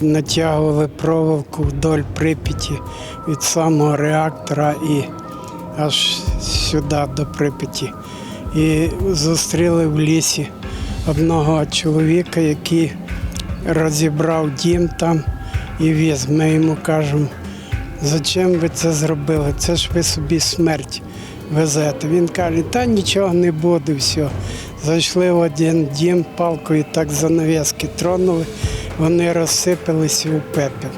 Натягували проволоку вдоль Прип'яті від самого реактора і аж сюди до Прип'яті. І зустріли в лісі одного чоловіка, який розібрав дім там і віз. Ми йому кажемо, зачем ви це зробили? Це ж ви собі смерть везете. Він каже, та нічого не буде, все. Зайшли в один дім, палкою так занавески тронули, вони розсипалися у пепел.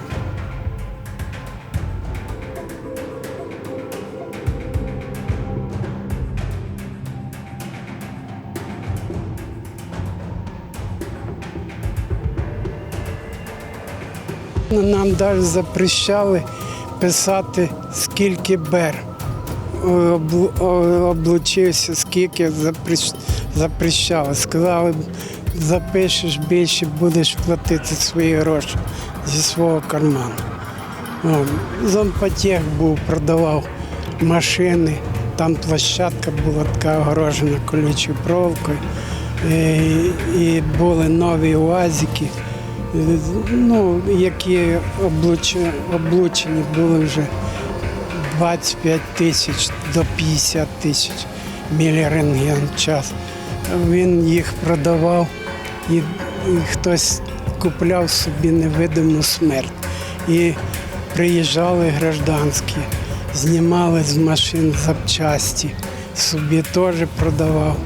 Нам навіть запрещали писати, скільки бер облучився, скільки запрещ- запрещали. Сказали, запишеш більше, будеш платити свої гроші зі свого карману. Зонпотех був, продавав машини, там площадка була така огорожена колючою проволокою. І, і були нові УАЗики, е, ну, які облуч- облучені були вже 25 тисяч до 50 тисяч в час. Він їх продавав і хтось купляв собі невидиму смерть. І приїжджали гражданські, знімали з машин запчасті, собі теж продавав.